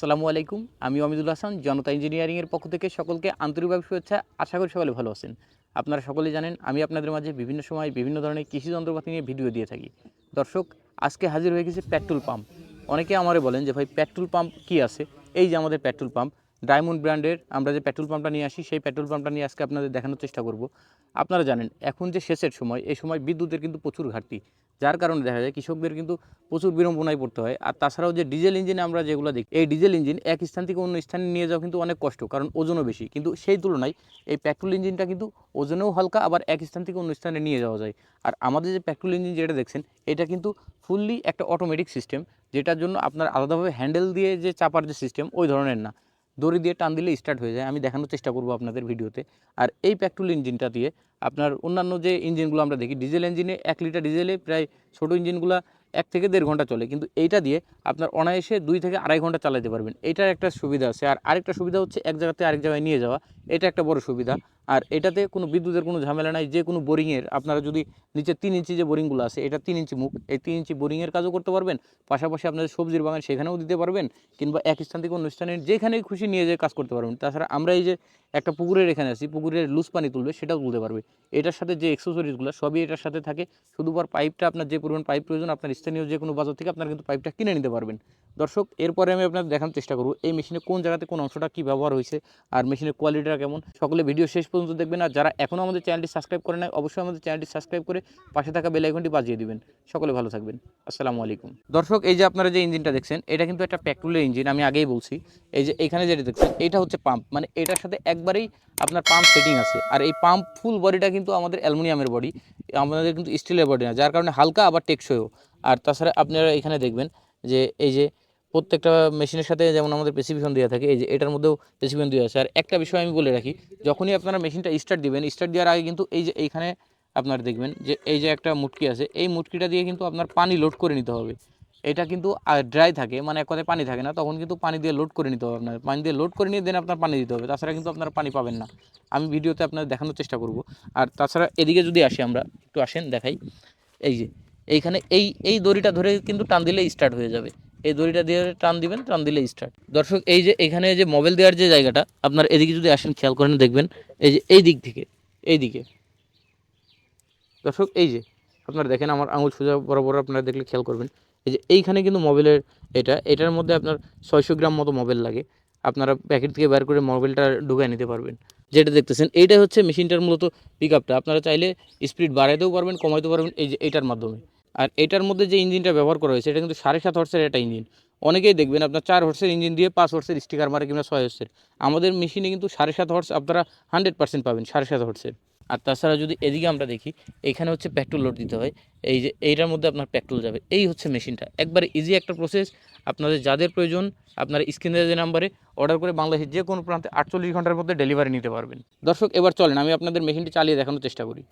আসসালামু আলাইকুম। আমি অমিদুল হাসান, জনতা ইঞ্জিনিয়ারিংয়ের পক্ষ থেকে সকলকে আন্তরিকভাবে শুভেচ্ছা। আশা করি সকলে ভালো আছেন। আপনারা সকলে জানেন, আমি আপনাদের মাঝে বিভিন্ন সময় বিভিন্ন ধরনের কৃষি যন্ত্রপাতি নিয়ে ভিডিও দিয়ে থাকি। দর্শক, আজকে হাজির হয়ে গেছে পেট্রোল পাম্প। অনেকে আমারে বলেন যে, ভাই, পেট্রোল পাম্প কি আছে? এই যে আমাদের পেট্রোল পাম্প ডায়মন্ড ব্র্যান্ডের আমরা যে পেট্রোল পাম্পটা নিয়ে আসি, সেই পেট্রোল পাম্পটা নিয়ে আজকে আপনাদের দেখানোর চেষ্টা করব। আপনারা জানেন, এখন যে শেষের সময়, এই সময় বিদ্যুতের কিন্তু প্রচুর ঘাটতি। যার কারণে দেখা যায় কৃষকদের কিন্তু প্রচুর বিড়ম্বনায় পড়তে হয়। আর তাছাড়াও যে ডিজেল ইঞ্জিনে আমরা যেগুলো দেখি, এই ডিজেল ইঞ্জিন এক স্থান থেকে অন্য স্থানে নিয়ে যাওয়া কিন্তু অনেক কষ্ট, কারণ ওজনও বেশি। কিন্তু সেই তুলনায় এই পেট্রোল ইঞ্জিনটা কিন্তু ওজনেও হালকা, আবার এক স্থান থেকে অন্য স্থানে নিয়ে যাওয়া যায়। আর আমাদের যে পেট্রোল ইঞ্জিন যেটা দেখছেন, এটা কিন্তু ফুললি একটা অটোমেটিক সিস্টেম যেটার জন্য আপনার আলাদাভাবে হ্যান্ডেল দিয়ে যে চাপার যে সিস্টেম ওই ধরনের না। দড়ি দিয়ে টান দিলে স্টার্ট হয়ে যায়। আমি দেখানোর চেষ্টা করব আপনাদের ভিডিওতে। আর এই পেট্রোল ইঞ্জিনটা দিয়ে আপনার অন্যান্য যে ইঞ্জিনগুলো আমরা দেখি ডিজেল ইঞ্জিনে এক লিটার ডিজেলে প্রায় ছোটো ইঞ্জিনগুলো এক থেকে দেড় ঘণ্টা চলে। কিন্তু এইটা দিয়ে আপনার অনায়াসে দুই থেকে আড়াই ঘণ্টা চালাতে পারবেন। এটার একটা সুবিধা আছে। আর আরেকটা সুবিধা হচ্ছে এক জায়গাতে আরেক জায়গায় নিয়ে যাওয়া। এটা একটা বড় সুবিধা। আর এটাতে কোনো বিদ্যুতের কোনো ঝামেলা নাই, যে কোনো বোরিংয়ের, আপনারা যদি নিচে তিন ইঞ্চি যে বোরিংগুলো আছে, এটা তিন ইঞ্চি মুখ, এই তিন ইঞ্চি বোরিংয়ের কাজও করতে পারবেন, পাশাপাশি আপনাদের সবজির বাগান সেখানেও দিতে পারবেন, কিংবা এক স্থান থেকে অন্য স্থানে যেখানেই খুশি নিয়ে যেয়ে কাজ করতে পারবেন। তাছাড়া আমরা এই যে একটা পুকুরের এখানে আছি, পুকুরের লুজ পানি তুলবে, সেটাও তুলতে পারবে। এটার সাথে যে এক্সেসরিজগুলো সবই এটার সাথে থাকে। শুধুবার পাইপটা আপনার যে পরিমাণ পাইপ প্রয়োজন, আপনার স্থানীয় যে কোনো বাজার থেকে আপনারা কিন্তু পাইপটা কিনে নিতে পারবেন। দর্শক, এরপরে আমি আপনাদের দেখানোর চেষ্টা করব এই মেশিনে কোন জায়গাতে কোন অংশটা কী ব্যবহার হয়েছে আর মেশিনের কোয়ালিটিটা কেমন। সকলে ভিডিও শেষ পর্যন্ত দেখবেন আর যারা এখনও আমাদের চ্যানেলটি সাবস্ক্রাইব করে নাই, অবশ্যই আমাদের চ্যানেলটি সাবস্ক্রাইব করে পাশে থাকা বেল আইকনটি বাজিয়ে দিবেন। সকলে ভালো থাকবেন। আসসালামু আলাইকুম। দর্শক, এই যে আপনারা যে ইঞ্জিনটা দেখছেন, এটা কিন্তু একটা পেট্রোলের ইঞ্জিন, আমি আগেই বলছি। এই যে এখানে যেটা দেখছেন, এটা হচ্ছে পাম্প। মানে এটার সাথে একবারেই আপনার পাম্প সেটিং আছে। আর এই পাম্প ফুল বডিটা কিন্তু আমাদের অ্যালুমিনিয়ামের বডি, আমাদের কিন্তু স্টিলের বডি না, যার কারণে হালকা আবার টেকসইও। আর তাছাড়া আপনারা এখানে দেখবেন যে এই যে প্রত্যেকটা মেশিনের সাথে যেমন আমাদের পেসিফিকেশন দেওয়া থাকে, এই যে এটার মধ্যেও পেসিফিকেশন দেওয়া আছে। আর একটা বিষয় আমি বলে রাখি, যখনই আপনারা মেশিনটা স্টার্ট দিবেন স্টার্ট দেওয়ার আগে কিন্তু এই যে এইখানে আপনারা দেখবেন যে এই যে একটা মুটকি আছে, এই মুটকিটা দিয়ে কিন্তু আপনার পানি লোড করে নিতে হবে। এটা কিন্তু ড্রাই থাকে মানে এক কথায় পানি থাকে না, তখন কিন্তু পানি দিয়ে লোড করে নিতে হবে আপনার। পানি দিয়ে লোড করে নিয়ে দেন আপনার পানি দিতে হবে, তাছাড়া কিন্তু আপনারা পানি পাবেন না। আমি ভিডিওতে আপনাদের দেখানোর চেষ্টা করব। আর তাছাড়া এদিকে যদি আসি আমরা, একটু আসেন, দেখাই। এই যে এইখানে এই এই দড়িটা ধরে কিন্তু টান দিলে স্টার্ট হয়ে যাবে। এই দড়িটা দিয়ে টান দিবেন, টান দিলে স্টার্ট দর্শক, এই যে এখানে যে মোবাইল দেওয়ার যে জায়গাটা, আপনার এদিকে যদি আসেন, খেয়াল করেন, দেখবেন, এই যে এই দিক থেকে, এই দিকে। দর্শক, এই যে, আপনারা দেখেন, আমার আঙুল সোজা বরাবর আপনারা দেখলে খেয়াল করবেন। এই যে এইখানে কিন্তু মোবাইলের এটা, এটার মধ্যে আপনার ছয়শো গ্রাম মতো মোবাইল লাগে। আপনারা প্যাকেট থেকে বের করে মোবাইলটা ঢুকায় নিতে পারবেন। যেটা দেখতেছেন এইটা হচ্ছে মেশিনটার মূলত পিক আপটা আপনারা চাইলে স্পিড বাড়াইতেও পারবেন, কমাইতেও পারবেন, এই যে এইটার মাধ্যমে। আর এটার মধ্যে যে ইঞ্জিনটা ব্যবহার করা হয়েছে, এটা কিন্তু সাড়ে সাত হর্সের একটা ইঞ্জিন। অনেকেই দেখবেন আপনার চার হর্সের ইঞ্জিন দিয়ে পাঁচ হর্সের স্টিকার মারে কিংবা ছয় হর্সের আমাদের মেশিনে কিন্তু সাড়ে সাত হর্স আপনারা হান্ড্রেড পার্সেন্ট পাবেন, সাড়ে সাত হর্সের আর তাছাড়া যদি এদিকে আমরা দেখি এইখানে হচ্ছে পেট্রোল লোড দিতে হয়। এই যে, এইটার মধ্যে আপনার পেট্রোল যাবে। এই হচ্ছে মেশিনটা একবারে ইজি একটা প্রসেস আপনাদের যাদের প্রয়োজন, আপনার স্ক্রিনের যে নাম্বারে অর্ডার করে বাংলাদেশের যে কোনো প্রান্তে আটচল্লিশ ঘণ্টার মধ্যে ডেলিভারি নিতে পারবেন। দর্শক, এবার চলেন, আমি আপনাদের মেশিনটি চালিয়ে দেখানোর চেষ্টা করি।